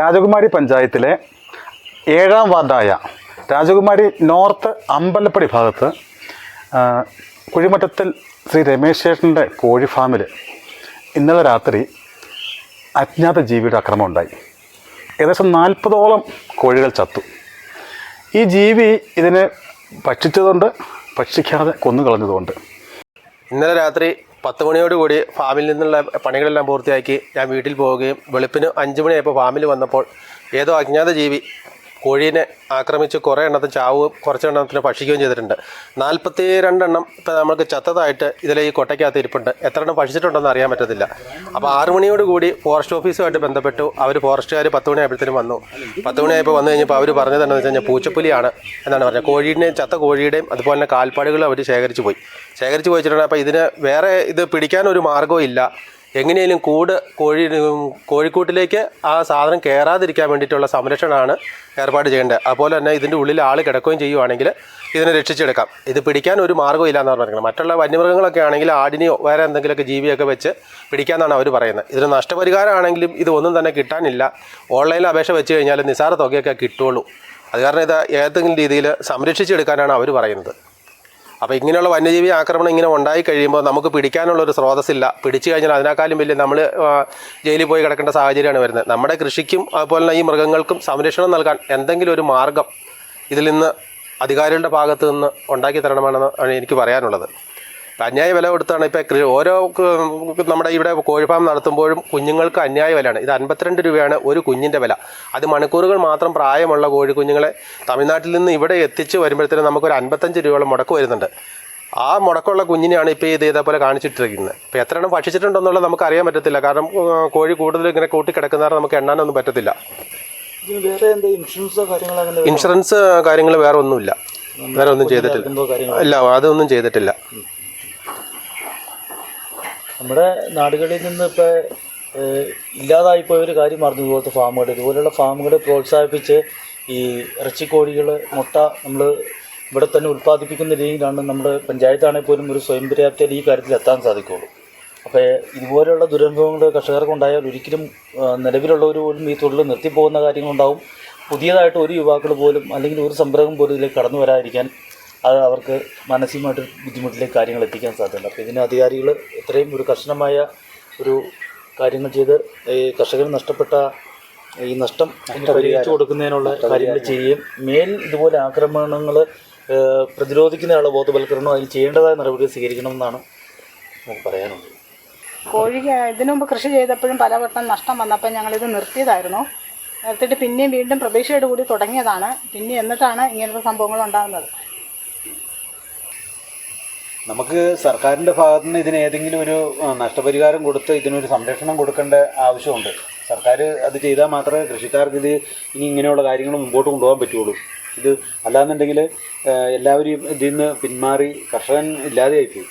രാജകുമാരി പഞ്ചായത്തിലെ ഏഴാം വാർഡായ രാജകുമാരി നോർത്ത് അമ്പലപ്പടി ഭാഗത്ത് കുഴിമട്ടത്തിൽ ശ്രീ രമേശ് ചേട്ടന്റെ കോഴി ഫാമിൽ ഇന്നലെ രാത്രി അജ്ഞാത ജീവിയുടെ ആക്രമണം ഉണ്ടായി. ഏകദേശം നാൽപ്പതോളം കോഴികൾ ചത്തു. ഈ ജീവി ഇതിനെ ഭക്ഷിച്ചതുകൊണ്ട് ഭക്ഷിക്കാതെ കൊന്നുകളഞ്ഞതുകൊണ്ട്. ഇന്നലെ രാത്രി പത്ത് മണിയോട് കൂടി ഫാമിൽ നിന്നുള്ള പണികളെല്ലാം പൂർത്തിയാക്കി ഞാൻ വീട്ടിൽ പോവുകയും വെളുപ്പിന് അഞ്ച് മണിയായപ്പോൾ ഫാമിൽ വന്നപ്പോൾ ഏതോ അജ്ഞാത ജീവി കോഴീനെ ആക്രമിച്ച് കുറേ എണ്ണത്തിന് കുറച്ച് എണ്ണത്തിന് ഭക്ഷിക്കുകയും ചെയ്തിട്ടുണ്ട്. നാൽപ്പത്തി രണ്ടെണ്ണം ഇപ്പോൾ നമുക്ക് ചത്തതായിട്ട് ഇതിലെ ഈ കൊട്ടയ്ക്കകത്ത് ഇരിപ്പുണ്ട്. എത്ര എണ്ണം ഭക്ഷിച്ചിട്ടുണ്ടെന്ന് അറിയാൻ പറ്റത്തില്ല. അപ്പോൾ ആറ് മണിയോട് കൂടി ഫോറസ്റ്റ് ഓഫീസുമായിട്ട് ബന്ധപ്പെട്ടു. അവർ ഫോറസ്റ്റുകാർ പത്ത് മണിയായപ്പോഴത്തേനും വന്നു. പത്ത് മണിയായപ്പോൾ വന്നു കഴിഞ്ഞപ്പോൾ അവർ പറഞ്ഞത് എന്താണെന്ന് വെച്ച് കഴിഞ്ഞാൽ പൂച്ചപ്പുലിയാണ് എന്നാണ് പറഞ്ഞത്. കോഴീന്റെയും ചത്ത കോഴിയുടെയും അതുപോലെ തന്നെ കാൽപ്പാടുകളും അവർ ശേഖരിച്ച് പോയി. ശേഖരിച്ച് പോയിച്ചിട്ടുണ്ട്. അപ്പോൾ ഇതിന് വേറെ ഇത് പിടിക്കാൻ ഒരു മാർഗവും ഇല്ല. എങ്ങനെയും കൂട് കോഴി കോഴിക്കൂട്ടിലേക്ക് ആ സാധനം കയറാതിരിക്കാൻ വേണ്ടിയിട്ടുള്ള സംരക്ഷണമാണ് ഏർപ്പാട് ചെയ്യേണ്ടത്. അതുപോലെ തന്നെ ഇതിന്റെ ഉള്ളിൽ ആൾ കിടക്കുകയും ചെയ്യുവാണെങ്കിൽ ഇതിനെ രക്ഷിച്ചെടുക്കാം. ഇത് പിടിക്കാൻ ഒരു മാർഗവും ഇല്ല എന്നാണ് പറയുന്നത്. മറ്റുള്ള വന്യമൃഗങ്ങളൊക്കെ ആണെങ്കിൽ ആടിനെയോ വേറെ എന്തെങ്കിലുമൊക്കെ ജീവിയൊക്കെ വെച്ച് പിടിക്കാമെന്നാണ് അവർ പറയുന്നത്. ഇതിന് നഷ്ടപരിഹാരമാണെങ്കിലും ഇത് ഒന്നും തന്നെ കിട്ടാനില്ല. ഓൺലൈനിൽ അപേക്ഷ വെച്ച് കഴിഞ്ഞാൽ നിസാര തുകയൊക്കെ കിട്ടുള്ളൂ അത് കാരണം ഇത് ഏതെങ്കിലും രീതിയിൽ സംരക്ഷിച്ചെടുക്കാനാണ് അവർ പറയുന്നത്. അപ്പോൾ ഇങ്ങനെയുള്ള വന്യജീവി ആക്രമണം ഇങ്ങനെ ഉണ്ടായി കഴിയുമ്പോൾ നമുക്ക് പിടിക്കാനുള്ള ഒരു സ്രോതസ്സില്ല. പിടിച്ചു കഴിഞ്ഞാൽ അതിനേക്കാളും വലിയ നമ്മൾ ജയിലിൽ പോയി കിടക്കേണ്ട സാഹചര്യമാണ് വരുന്നത്. നമ്മുടെ കൃഷിക്കും അതുപോലെ തന്നെ ഈ മൃഗങ്ങൾക്കും സംരക്ഷണം നൽകാൻ എന്തെങ്കിലും ഒരു മാർഗം ഇതിൽ നിന്ന് അധികാരികളുടെ ഭാഗത്തു നിന്ന് ഉണ്ടാക്കി തരണമെന്നാണ് എനിക്ക് പറയാനുള്ളത്. അന്യായ വില കൊടുത്താണ് ഇപ്പോൾ കൃഷി ഓരോ നമ്മുടെ ഇവിടെ കോഴി ഫാം നടത്തുമ്പോഴും കുഞ്ഞുങ്ങൾക്ക് അന്യായ വിലയാണ്. ഇത് അൻപത്തിരണ്ട് രൂപയാണ് ഒരു കുഞ്ഞിന്റെ വില. അത് മണിക്കൂറുകൾ മാത്രം പ്രായമുള്ള കോഴി കുഞ്ഞുങ്ങളെ തമിഴ്നാട്ടിൽ നിന്ന് ഇവിടെ എത്തിച്ച് വരുമ്പോഴത്തേനും നമുക്കൊരു അൻപത്തഞ്ച് രൂപയോളം മുടക്ക് വരുന്നുണ്ട്. ആ മുടക്കമുള്ള കുഞ്ഞിനെയാണ് ഇപ്പോൾ ഇത് ഇതേപോലെ കാണിച്ചിട്ടിരിക്കുന്നത്. ഇപ്പോൾ എത്ര എണ്ണം ഭക്ഷിച്ചിട്ടുണ്ടെന്നുള്ളത് നമുക്ക് അറിയാൻ പറ്റത്തില്ല. കാരണം കോഴി കൂടുതൽ ഇങ്ങനെ കൂട്ടിക്കിടക്കുന്നതാണ് നമുക്ക് എണ്ണാനൊന്നും പറ്റത്തില്ല. ഇൻഷുറൻസോ കാര്യങ്ങൾ വേറെ ഒന്നുമില്ല വേറെ ഒന്നും ചെയ്തിട്ടില്ല. അല്ല ഇല്ല അതൊന്നും ചെയ്തിട്ടില്ല. നമ്മുടെ നാടുകളിൽ നിന്ന് ഇപ്പോൾ ഇല്ലാതായിപ്പോയ ഒരു കാര്യം പറഞ്ഞു ഇതുപോലത്തെ ഫാമുകൾ. ഇതുപോലെയുള്ള ഫാമുകളെ പ്രോത്സാഹിപ്പിച്ച് ഈ ഇറച്ചിക്കോഴികൾ മുട്ട നമ്മൾ ഇവിടെ തന്നെ ഉൽപ്പാദിപ്പിക്കുന്ന രീതിയിലാണ് നമ്മുടെ പഞ്ചായത്താണെങ്കിൽ പോലും ഒരു സ്വയം പര്യാപ്തയിൽ ഈ കാര്യത്തിൽ എത്താൻ സാധിക്കുകയുള്ളൂ. അപ്പോൾ ഇതുപോലെയുള്ള ദുരനുഭവങ്ങൾ കർഷകർക്ക് ഉണ്ടായാൽ ഒരിക്കലും നിലവിലുള്ളവർ പോലും ഈ തൊഴിൽ നിർത്തിപ്പോകുന്ന കാര്യങ്ങളുണ്ടാവും. പുതിയതായിട്ട് ഒരു യുവാക്കൾ പോലും അല്ലെങ്കിൽ ഒരു സംരംഭം പോലും ഇതിലേക്ക് കടന്നു വരാതിരിക്കാൻ അത് അവർക്ക് മാനസികമായിട്ട് ബുദ്ധിമുട്ടിലേക്ക് കാര്യങ്ങൾ എത്തിക്കാൻ സാധ്യതയുണ്ട്. അപ്പോൾ ഇതിന് അധികാരികൾ എത്രയും ഒരു കർശനമായ ഒരു കാര്യങ്ങൾ ചെയ്ത് ഈ കർഷകന് നഷ്ടപ്പെട്ട ഈ നഷ്ടം പരിഹരിച്ചു കൊടുക്കുന്നതിനുള്ള കാര്യങ്ങൾ ചെയ്യുകയും മേൽ ഇതുപോലെ ആക്രമണങ്ങൾ പ്രതിരോധിക്കുന്നതിനുള്ള ബോധവൽക്കരണം അതിൽ ചെയ്യേണ്ടതായ നടപടികൾ സ്വീകരിക്കണമെന്നാണ് നമുക്ക് പറയാനുള്ളത്. കോഴിക്ക് ഇതിനു മുമ്പ് കൃഷി ചെയ്തപ്പോഴും പലവട്ടം നഷ്ടം വന്നപ്പോൾ ഞങ്ങളിത് നിർത്തിയതായിരുന്നു. നിർത്തിയിട്ട് പിന്നെയും വീണ്ടും പ്രതീക്ഷയോട് കൂടി തുടങ്ങിയതാണ്. പിന്നെ എന്നിട്ടാണ് ഇങ്ങനത്തെ സംഭവങ്ങൾ ഉണ്ടാകുന്നത്. നമുക്ക് സർക്കാരിന്റെ ഭാഗത്തു നിന്ന് ഇതിന് ഏതെങ്കിലും ഒരു നഷ്ടപരിഹാരം കൊടുത്ത് ഇതിനൊരു സംരക്ഷണം കൊടുക്കേണ്ട ആവശ്യമുണ്ട്. സർക്കാർ അത് ചെയ്താൽ മാത്രമേ കൃഷിക്കാർക്ക് ഇത് ഇനി ഇങ്ങനെയുള്ള കാര്യങ്ങൾ മുമ്പോട്ട് കൊണ്ടുപോകാൻ പറ്റുള്ളൂ. ഇത് അല്ലാന്നുണ്ടെങ്കിൽ എല്ലാവരും ഇതിൽ നിന്ന് പിന്മാറി കർഷകൻ ഇല്ലാതെയായിപ്പോയി.